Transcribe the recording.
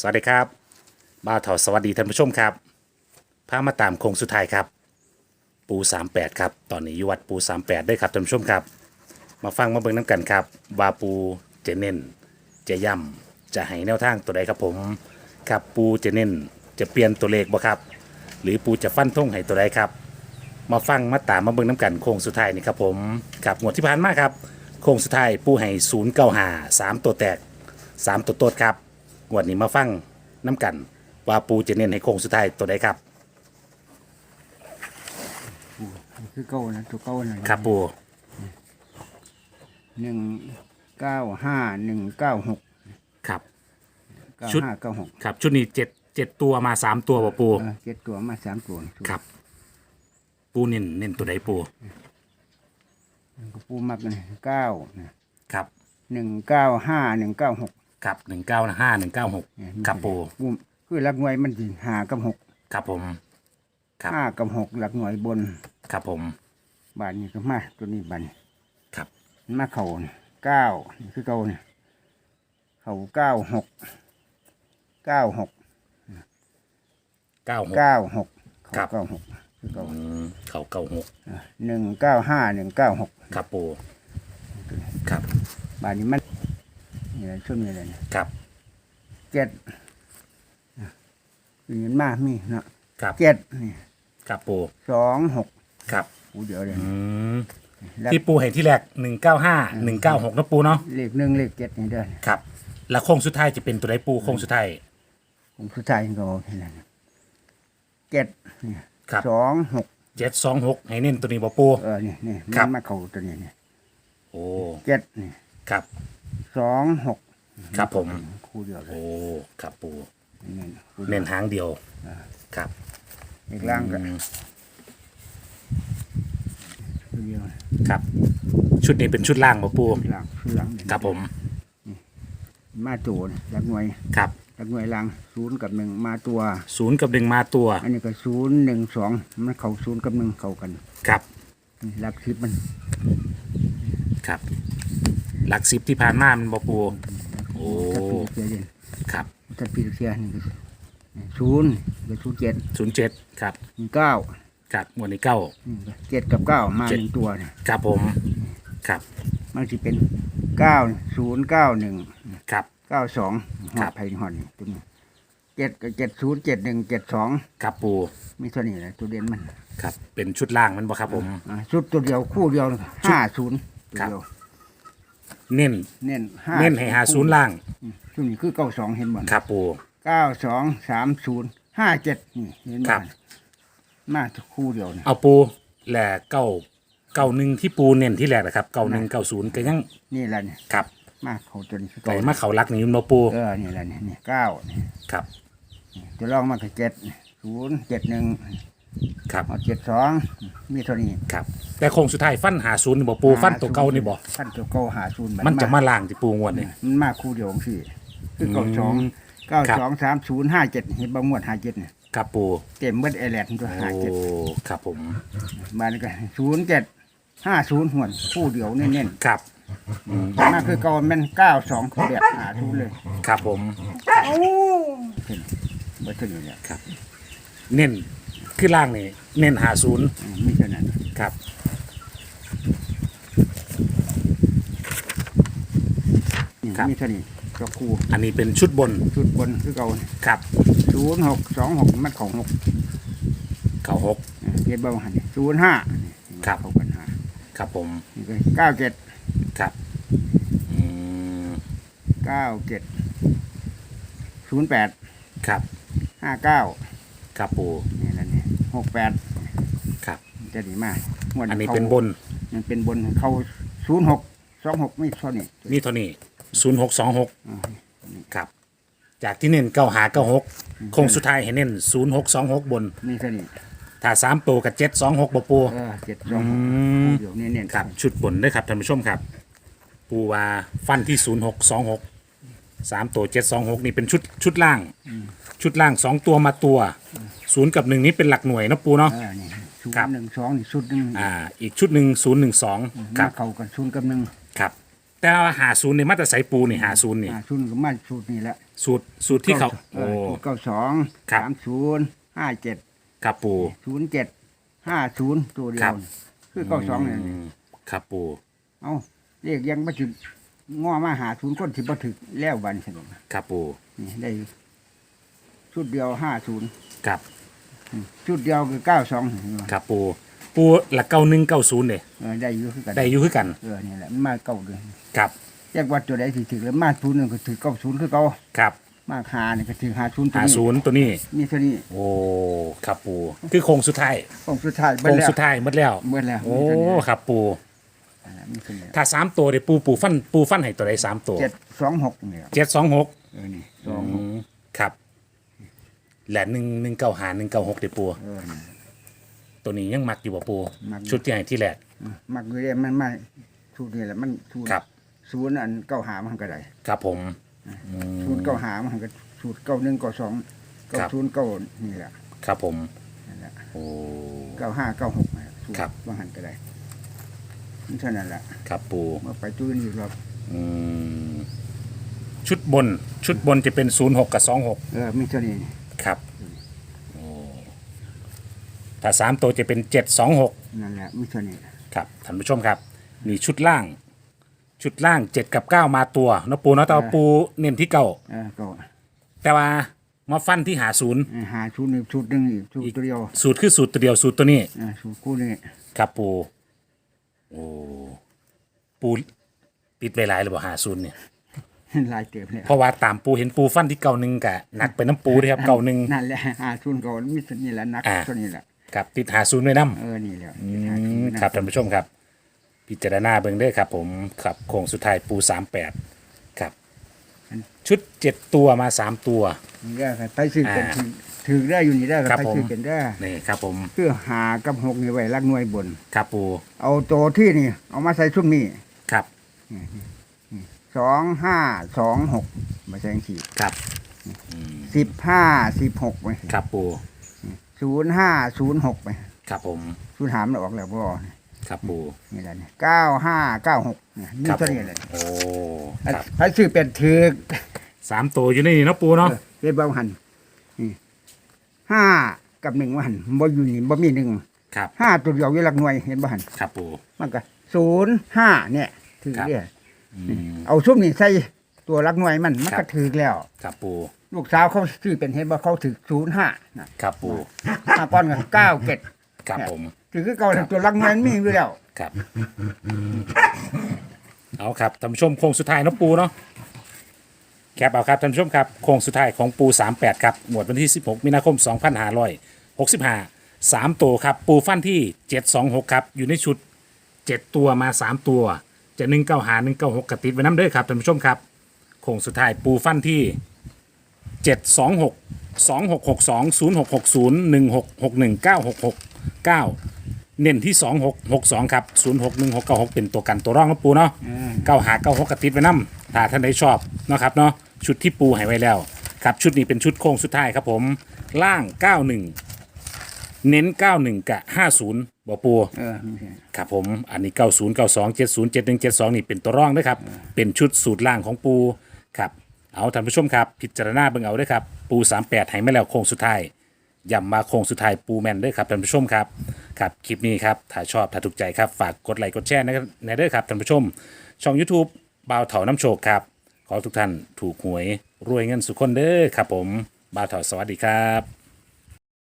สวัสดีครับบ่าเถาสวัสดีท่านผู้ชมครับพามาตามโค้งสุดท้ายครับ ปู 38 ครับ ตอนนี้อยู่วัดปู 38 ได้ครับท่านผู้ชมครับ มาฟังมาเบิ่งน้ำกันครับว่าปูจะเน้นจะย่ำจะให้แนวทางตัวใดครับผมครับปูจะเน้นจะเปลี่ยนตัวเลขบ่ครับ หรือปูจะฟันธงให้ตัวใดครับ มาฟังมาตามมาเบิ่งน้ำกันโค้งสุดท้ายนี่ครับผมครับงวดที่ผ่านมาครับโค้งสุดท้ายปูให้0 9 5 3ตัวแตก3ตัวโตดครับ งวดนี้มาฟังน้ำกัน ว่าปูจะเน้นให้โค้งสุดท้ายตัวใดครับ คือเก้านะตัวเก้านะครับ ปูหนึ่งเก้าห้าหนึ่งเก้าหกครับ เก้าชุด ห้าเก้าหกครับ ชุดนี้เจ็ดเจ็ดตัวมาสามตัวบ่ปู เออเจ็ดตัวมาสามตัวนี่ครับ ปูเน้นเน้นตัวใดปูก็ปูมักเลยเก้านะครับ หนึ่งเก้าห้าหนึ่งเก้าหก ครับหนึ่งเก้าห้าหนึ่งเก้าหกเนี่ยครับปูปูคือหลักหน่วยมันสิหากับหกครับผม ครับ ห้ากับหกหลักหน่วยบนครับผม บานนี้ก็มาตัวนี้บัดนครับ มันมาเข่านี่เก้านี่คือเก้าเนี่ยเข่าเก้าหกเก้าหกเก้าหก เก้าหกครัเข่าบเก้าหกคือเก้าอืมเขาเก้าหกหนึ่งเก้าห้าหนึ่งเก้าหกครับปูครับ บานนี้มัน นี่แหละช่วงนี้เลยเนี่ยครับ เจ็ดเงินมากมีเนาะครับ เจ็ดนี่ครับปูสองหกครับ อูเดียวเลยอืม แล้วที่ปูเห็นที่แรกหนึ่งเก้าห้าหนึ่งเก้าหกนะปูเนาะ เลขหนึ่งเลขเจ็ดนี่เด้อครับ แล้วโค้งสุดท้ายจะเป็นตัวใดปูโค้งสุดท้าย ผมสุดท้ายก็เอาแค่นั้นเจ็ดนี่ครับ สองหกเจ็ดสองหกให้เน้นตัวนี้บ่ปู เออนี่นี่ครัมันบมาเข้าตัวนี้นี่โอ้ เจ็ดนี่ครับ สองหกครับผม คู่เดียวเลยโอ้ครับปูนี่คู่ดียวเน้นหางเดียวครับอีกล่างก็อืมคู่เดียวครับ ชุดนี้เป็นชุดล่างบ่ปูล่างคือหลังเนี่ยครับผม มาตัวนี่หลักหน่วยครับหลักหน่วยล่างศูนย์กับหนึ่งมาตัว ศูนย์กับหนึ่งมาตัว อันนี้ก็ศูนย์หนึ่งสองมันเข้าศูนย์กับหนึ่งเข้ากันครับนี่หลักสิบมันครับ หลักสิบที่ผ่านมามันบ่ปูโอ้ถ้าปีเสียเด่นครับถ้าปีเสียนี่ก็ศูนย์ก็ศูนย์เจ็ดศูนย์เจ็ดครับเก้าครับหมวดนี้เก้านี่ก็เจ็ดกับเก้ามาเจ็หดนึ่งตัวเนี่ยครับผมครับมันจะเป็นเก้าศูนย์เก้าหนึ่งครับเก้าสองหคอรัดบไผ่หอดนี่ตัวนี้เจ็ดกับเจ็ดศูนย์เจ็ดหนึ่งเจ็ดสองครับปูมีเท่านี้แหละตัวเด่นมัน ครับ เป็นชุดล่างมันบ่ครับผมอ่าชุดตัวเดียวคู่เดียวห้าศูนย์ตัวครับเดียว เน้น เน้นห้าเน้นให้หาศูนย์ล่าง ชุดนี้คือเก้าสองเห็นบ่ครับปู เก้าสองสามศูนย์ห้าเจ็ดนี่เห็นไหมครับ มาคู่เดียวนะเอาปูแหล่เก้าเก้าหนึ่งที่ปูเน้นที่แรกนะครับเก้าหนึ่งเก้าศูนย์ก็ยังนี่แหละเนี่ยครับมาเขาตัวนี้คือไก่เก่ามาเขารักนี่มันบ่ปูเออนี่แหละเนี่ยนี่เก้านี่ครับตัวรองมาคือเจ็ดศูนย์เจ็ดหนึ่ง ครับ เอาเจ็ดสองมีเท่านี้ครับ แต่โค้งสุดท้ายฟันหาศูนย์นี่บ่ปูฟันตัวเก่านี่บ่ฟันตัวเก่าหาศูนย์บัดมันจะมาล่างที่ปูงวดนี่ มันมาคู่เดียวสิคือเก้าสองอืมเก้าครับสองสามศูนย์ห้าเจ็ดเห็นบางงวดห้าเจ็ดเนี่ยครับปูเต็มเบิดไอแลนด์ตัวโอ้ห้าเจ็ดครับผมบ้านนี้ก็ศูนย์เจ็ดห้าศูนย์หวนคู่เดียวเน้นครับอืมๆมาคือเก่ามันเก้าสองแปดหาศูนย์เลยครับผมเบิดเท่านี้แหละครับเน้น คือล่างนี่เน้นหาศูนย์อืมไม่ใช่นั้นครับ นี่ครับ มีเท่านี้ก็คู่อันนี้เป็นชุดบนชุดบนคือเก่าครับศูนย์หกสองหกมันของหกเก้าหกเจ็ดเบาหันศูนย์ห้าครับ เข้ากันหาครับผมนี่ก็เก้าเจ็ดครับอืมเก้าเจ็ดศูนย์แปดครับห้าเก้าครับปูนี่แหละนี่หกแปดครับ จะดีมากงวดอันนี้ขาเป็นบน มันเป็นบนเขาศูนย์หกสองหกไม่เท่านี้นี่เท่านี้ศูนย์หกสองหกอ่าครับ จากที่เน้นเก้าหาเก้าหกคงสุดท้ายให้เน้นศูนย์หกสองหกบน นี่เท่านี้ถ้าสามตัวกับเจ็ดสองหกบปู เออเจ็ดสองหกมเดี๋ยวนี้เน้นครับ ชุดบนด้วยครับท่านผู้ชมครับ ปูวาฟันที่ศูนย์หกสองหก สามตัวเจ็ดสองหกนี่เป็นชุดชุดล่าง ชุดล่างสองตัวมาตัวศูนย์กับหนึ่งนี้เป็นหลักหน่วยนะปูเนาะ เออนี่ศูนครับ ย์หนึ่งสองนี่ชุดหนึ่งอ่า อีกชุดหนึ่งศูนย์หนึ่งสองคมารับ เข้ากันศูนย์กับหนึ่งครับ แต่ว่าหาศูนย์ในมาตรสายปูนี่หาศูนย์นี่ อ่าชุดก็มาชุดนี่แหละสูตรสูตรที่เขาเอโอ้อเก้าสองครับ สามศูนย์ห้าเจ็ดครับปู ศูนย์เจ็ดห้าศูนย์ตัวเดีครัยวบ คือเก้าสองเนี่ยมครับปู เอาเรียกยังมาถึง ง้อมาหาศูนย์คนที่บ่ถึกแล้วบันสนุกครับปูนี่ได้ชุดเดียวห้าศูนย์ครับชุดเดียวคือเก้าสองครับปูปูหลักเก้าหนึ่งเก้าศูนย์เนี่ยเออได้อยู่คือกันได้อยู่คือกันเออนี่แหละมันมาเก้าเดือนครับแยกวัดตัวใดที่ถึกแล้วมาศูนย์หนึ่งก็ถึกเก้าศูนย์คือเก้าครับมาหาเนี่ยก็ถึกหาศูนย์ตัวหานี้ศูนย์ตัวนี้นี่ตัวนี้โอ้ครับปูคือโค้งสุดท้ายองค์สุดท้ายโค้งเบิดแล้วสุดท้ายหมดแล้วเบิดแล้วโอ้มีตัวนี้ครับปู นั่นแหละมีตัวนี้ถ้าสามตัวเดี๋ยวปูปูฟันปูฟันให้ตัวใดสามตัวเจ็ดสองหกเนี่ยเจ็ดสองหกเออนี่สองหกครับแหละหนึ่งหนึ่งเก้าหาหนึ่งเก้าหกเดี๋ยวปูเออนี่ ตัวนี้ยังมักอยู่บ่ปูมักอยู่ ชุดที่ไหนที่แหลกมักอยู่เด้มันไม่ชุดนี่แหละมันชุดครับ ศูนย์อันเก้าหามันก็ได้ครับผมศูนย์เก้าหามันก็ศูนย์เก้าหนึ่งเก้าสองเก้าครับศูนย์เก้านี่แหละครับผมนั่นแหละโอ้ เก้าห้าเก้าหกศูนย์ครับ ว่าหันก็ได้ นี่เท่านั้นแหละครับปูเมื่อไปจุ้ยอีกรอบอืมชุดบน ชุดบนจะเป็นศูนย์หกกับสองหกเออมีเท่านี้ครับโอ้ถ้าสามตัวจะเป็นเจ็ดสองหกนั่นแหละมีเท่านี้ครับท่านผู้ชมครับนี่ชุดล่าง ชุดล่างเจ็ดกับเก้ามาตัวเนาะปูเนาะแต่ว่าปูเน้นที่เก้าเออก็แต่ว่ามาฟันที่หาศูนย์หาชุดหนึ่งชุดหนึ่งอีกชุดตัวเดียวสูตรคือสูตรตัวเดียวสูตรตัวนี้เออชุดคู่นี้ครับปู โอ้ปูปิดไว้หลายหรือเปล่าหาศูนย์เนี่ยลายเติบเนี่ยเพราะว่าตามปูเห็นปูฟันที่เก่าหนึ่งกะหนักไปน้ำปูด้วยครับเก่าหนึ่งนั่นแหละหาชุดก่อนมีตัวนี้แหละนักอ่าตัวนี้แหละครับติดหาศูนย์ไว้น้ำเออนี่แหละอืหาชุดมนะครับท่านผู้ชมครับ พิจารณาเบิ่งเด้อครับ ผมครับโค้งสุดท้ายปูสามแปดครับ ชุดเจ็ดตัวมาสามตัว นี่ได้ครับไปซื้อเป็นอ่าถือถือได้อยู่นี่ได้ครับไปผมซื้อเป็นได้นี่ครับผมเพื่อหากับหกนี่ไว้รักหน่วยบน ครับปูเอาตัวที่นี่ เอามาใส่ชุดนี้ครับสองห้าสองหกมาใส่สี่ครับสิบห้าสิบหกไปครับปูศูนย์ห้าศูนย์หกไปครับผมศูนย์หามมันออกแล้วบ่ครับปูนี่แหละนี่เก้าห้าเก้าหกนี่ครัตัวผมนี้เลยโอ้ครับไปซื้อเป็นถือ สามตัวอยู่ในนี่เนาะปูเนาะเรียบร้อยหันนี่ห้ากับหนึ่งว่าหันบ่อยู่นี่บ่มีหนึ่งครับห้าตัวเดียวอยู่หลักหน่วยเห็นบ่หันครับปู มันก็ศูนย์ห้าเนี่ยถือครับ เรียอืม เอาซุ่มนี่ใส่ตัวหลักหน่วยมันมันครัก็บ ถือแล้ว ครับปูลูกสาวเขาซื้อเป็นเห็นว่าเขาถือศูนย์ห้านะครับปูมาก่อนกันเก้าเจ็ดครับผม ถือคือเก่าตัวหลักหน่วยมันมีอยู่แล้ว ครับ เอาครับท่านผู้ชมโค้งสุดท้ายเนาะปูเนาะ แคปเอาครับท่านผู้ชมครับโค้งสุดท้ายของปู 38 ครับหมวดวันที่ 16 มีนาคม 2565 3 ตัวครับ ปูฟันที่ 726 ครับ อยู่ในชุด 7 ตัวมา 3 ตัว จะ1 9หา1 9 6กระติดไว้น้ำเด้อครับท่านผู้ชมครับโค้งสุดท้ายปูฟันที่ 726 2662 0660 1661 9669 เน้นที่ 2662 ครับ 061696 เป็นตัวกันตัวร่องนะปูเนาะอืมเก้าหาเก้าหกกระติดไว้น้ำถ้าท่านใดชอบเนาะครับเนาะ ชุดที่ปูให้ไว้แล้ว ครับชุดนี้เป็นชุดโค้งสุดท้ายครับผม ล่าง 91 เน้น 91 กับ 50บ่ปู เออมีแค่ครับผมอันนี้ 90 92 70 71 72 นี่เป็นตัวร่องนะครับ เป็นชุดสูตรล่างของปูครับ เอาท่านผู้ชมครับ พิจารณาเบิ่งเอาด้วยครับ ปู 38ให้มาแล้วโค้งสุดท้ายย้ำมาโค้งสุดท้ายปูแมนด้วยครับท่านผู้ชมครับครับคลิปนี้ครับถ้าชอบถ้าถูกใจครับฝากกดไลค์กดแชร์นะครับในเด้อครับท่านผู้ชม ช่อง YouTube บ่าวเถาน้ำโชคครับ ขอทุกท่านถูกหวยรวยเงินสุขคนเด้อครับผมบ้าวเถาสวัสดีครับ